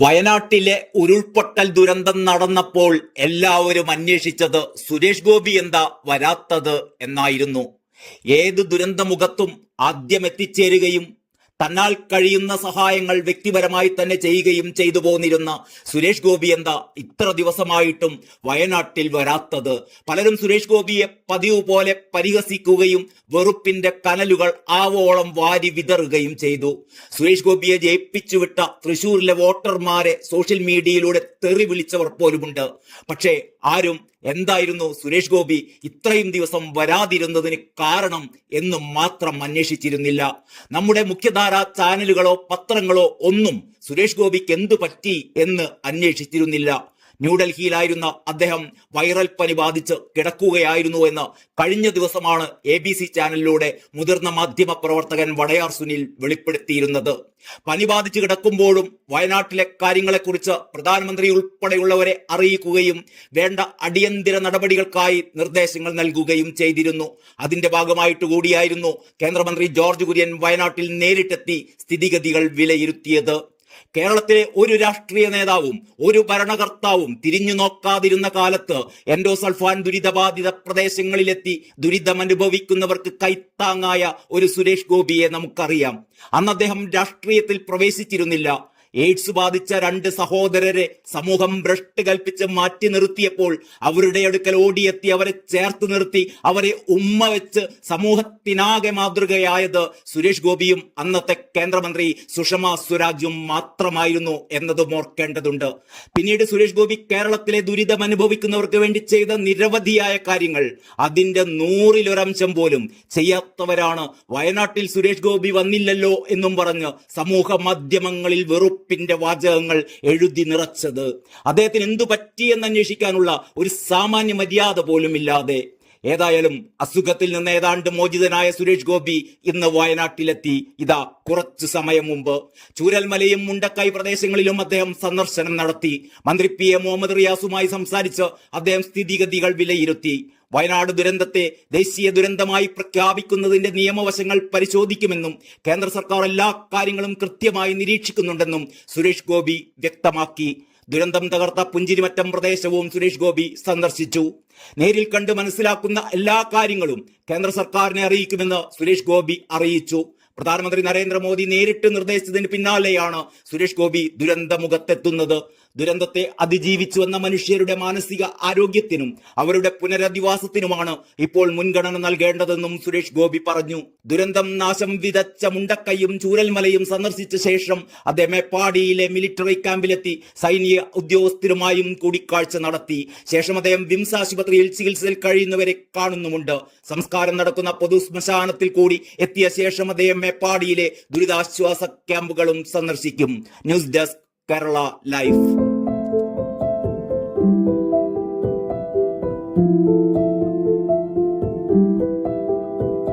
വയനാട്ടിലെ ഉരുൾപൊട്ടൽ ദുരന്തം നടന്നപ്പോൾ എല്ലാവരും അന്വേഷിച്ചത് സുരേഷ് ഗോപി എന്താ വരാത്തത് എന്നായിരുന്നു. ഏത് ദുരന്തമുഖത്തും ആദ്യം എത്തിച്ചേരുകയും തന്നാൽ കഴിയുന്ന സഹായങ്ങൾ വ്യക്തിപരമായി തന്നെ ചെയ്യുകയും ചെയ്തു പോന്നിരുന്ന സുരേഷ് ഗോപി എന്താ ഇത്ര ദിവസമായിട്ടും വയനാട്ടിൽ വരാത്തത്? പലരും സുരേഷ് ഗോപിയെ പതിവ് പോലെ പരിഹസിക്കുകയും വെറുപ്പിന്റെ കനലുകൾ ആവോളം വാരി വിതറുകയും ചെയ്തു. സുരേഷ് ഗോപിയെ ജയിപ്പിച്ചുവിട്ട തൃശൂരിലെ വോട്ടർമാരെ സോഷ്യൽ മീഡിയയിലൂടെ തെറി വിളിച്ചവർ പോലുമുണ്ട്. പക്ഷേ ആരും എന്തായിരുന്നു സുരേഷ് ഗോപി ഇത്രയും ദിവസം വരാതിരുന്നതിന് കാരണം എന്ന് മാത്രം അന്വേഷിച്ചിരുന്നില്ല. നമ്മുടെ മുഖ്യധാര ചാനലുകളോ പത്രങ്ങളോ ഒന്നും സുരേഷ് ഗോപിക്ക് എന്തു പറ്റി എന്ന് അന്വേഷിച്ചിരുന്നില്ല. ന്യൂഡൽഹിയിലായിരുന്ന അദ്ദേഹം വൈറൽ പനി ബാധിച്ച് കിടക്കുകയായിരുന്നു എന്ന് കഴിഞ്ഞ ദിവസമാണ് എ ബി സി ചാനലിലൂടെ മുതിർന്ന മാധ്യമ പ്രവർത്തകൻ വടയാർ സുനിൽ വെളിപ്പെടുത്തിയിരുന്നത്. പനി ബാധിച്ച് കിടക്കുമ്പോഴും വയനാട്ടിലെ കാര്യങ്ങളെക്കുറിച്ച് പ്രധാനമന്ത്രി ഉൾപ്പെടെയുള്ളവരെ അറിയിക്കുകയും വേണ്ട അടിയന്തര നടപടികൾക്കായി നിർദ്ദേശങ്ങൾ നൽകുകയും ചെയ്തിരുന്നു. അതിന്റെ ഭാഗമായിട്ട് കൂടിയായിരുന്നു കേന്ദ്രമന്ത്രി ജോർജ് കുര്യൻ വയനാട്ടിൽ നേരിട്ടെത്തി സ്ഥിതിഗതികൾ വിലയിരുത്തിയത്. കേരളത്തിലെ ഒരു രാഷ്ട്രീയ നേതാവും ഒരു ഭരണകർത്താവും തിരിഞ്ഞു നോക്കാതിരുന്ന കാലത്ത് എൻഡോസൾഫാൻ ദുരിതബാധിത പ്രദേശങ്ങളിലെത്തി ദുരിതം അനുഭവിക്കുന്നവർക്ക് കൈത്താങ്ങായ ഒരു സുരേഷ് ഗോപിയെ നമുക്കറിയാം. അന്ന് അദ്ദേഹം രാഷ്ട്രീയത്തിൽ പ്രവേശിച്ചിരുന്നില്ല. എയ്ഡ്സ് ബാധിച്ച രണ്ട് സഹോദരരെ സമൂഹം ഭ്രഷ്ട് കൽപ്പിച്ച് മാറ്റി നിർത്തിയപ്പോൾ അവരുടെ അടുക്കൽ ഓടിയെത്തി അവരെ ചേർത്ത് നിർത്തി അവരെ ഉമ്മ വെച്ച് സമൂഹത്തിനാകെ മാതൃകയായത് സുരേഷ് ഗോപിയും അന്നത്തെ കേന്ദ്രമന്ത്രി സുഷമ സ്വരാജും മാത്രമായിരുന്നു എന്നതും ഓർക്കേണ്ടതുണ്ട്. പിന്നീട് സുരേഷ് ഗോപി കേരളത്തിലെ ദുരിതം അനുഭവിക്കുന്നവർക്ക് വേണ്ടി ചെയ്ത നിരവധിയായ കാര്യങ്ങൾ. അതിന്റെ നൂറിലൊരംശം പോലും ചെയ്യാത്തവരാണ്. വയനാട്ടിൽ സുരേഷ് ഗോപി വന്നില്ലല്ലോ എന്നും പറഞ്ഞ് സമൂഹ മാധ്യമങ്ങളിൽ വെറുപ്പിന്റെ വാചകങ്ങൾ എഴുതി നിറച്ചത്. അദ്ദേഹത്തിന് എന്തു പറ്റിയെന്ന് അന്വേഷിക്കാനുള്ള ഒരു സാമാന്യ മര്യാദ പോലും ഇല്ലാതെ. ഏതായാലും അസുഖത്തിൽ നിന്ന് ഏതാണ്ട് മോചിതനായ സുരേഷ് ഗോപി ഇന്ന് വയനാട്ടിലെത്തി. ഇതാ കുറച്ചു സമയം മുമ്പ്. ചൂരൽമലയും മുണ്ടക്കൈ പ്രദേശങ്ങളിലും അദ്ദേഹം സന്ദർശനം നടത്തി. മന്ത്രി പി എ മുഹമ്മദ് റിയാസുമായി സംസാരിച്ച് അദ്ദേഹം സ്ഥിതിഗതികൾ വിലയിരുത്തി. വയനാട് ദുരന്തത്തെ ദേശീയ ദുരന്തമായി പ്രഖ്യാപിക്കുന്നതിന്റെ നിയമവശങ്ങൾ പരിശോധിക്കുമെന്നും കേന്ദ്ര സർക്കാർ എല്ലാ കാര്യങ്ങളും കൃത്യമായി നിരീക്ഷിക്കുന്നുണ്ടെന്നും സുരേഷ് ഗോപി വ്യക്തമാക്കി. ദുരന്തം തകർത്ത പുഞ്ചിരിമറ്റം പ്രദേശവും സുരേഷ് ഗോപി സന്ദർശിച്ചു. നേരിൽ കണ്ട് മനസ്സിലാക്കുന്ന എല്ലാ കാര്യങ്ങളും കേന്ദ്ര സർക്കാരിനെ അറിയിക്കുമെന്ന് സുരേഷ് ഗോപി അറിയിച്ചു. പ്രധാനമന്ത്രി നരേന്ദ്രമോദി നേരിട്ട് നിർദ്ദേശിച്ചതിന് പിന്നാലെയാണ് സുരേഷ് ഗോപി ദുരന്തമുഖത്തെത്തുന്നത്. ദുരന്തത്തെ അതിജീവിച്ചു വന്ന മനുഷ്യരുടെ മാനസിക ആരോഗ്യത്തിനും അവരുടെ പുനരധിവാസത്തിനുമാണ് ഇപ്പോൾ മുൻഗണന നൽകേണ്ടതെന്നും സുരേഷ് ഗോപി പറഞ്ഞു. ദുരന്തം നാശം വിതച്ച മുണ്ടക്കയും ചൂരൽമലയും സന്ദർശിച്ച ശേഷം അദ്ദേഹം മേപ്പാടിയിലെ മിലിറ്ററി ക്യാമ്പിലെത്തി സൈനിക ഉദ്യോഗസ്ഥരുമായും കൂടിക്കാഴ്ച നടത്തി. ശേഷം അദ്ദേഹം വിംസ് ആശുപത്രിയിൽ ചികിത്സയിൽ കഴിയുന്നവരെ കാണുന്നുമുണ്ട്. സംസ്കാരം നടക്കുന്ന പൊതു ശ്മശാനത്തിൽ കൂടി എത്തിയ ശേഷം അദ്ദേഹം മേപ്പാടിയിലെ ദുരിതാശ്വാസ ക്യാമ്പുകളും സന്ദർശിക്കും. News desk Kerala life.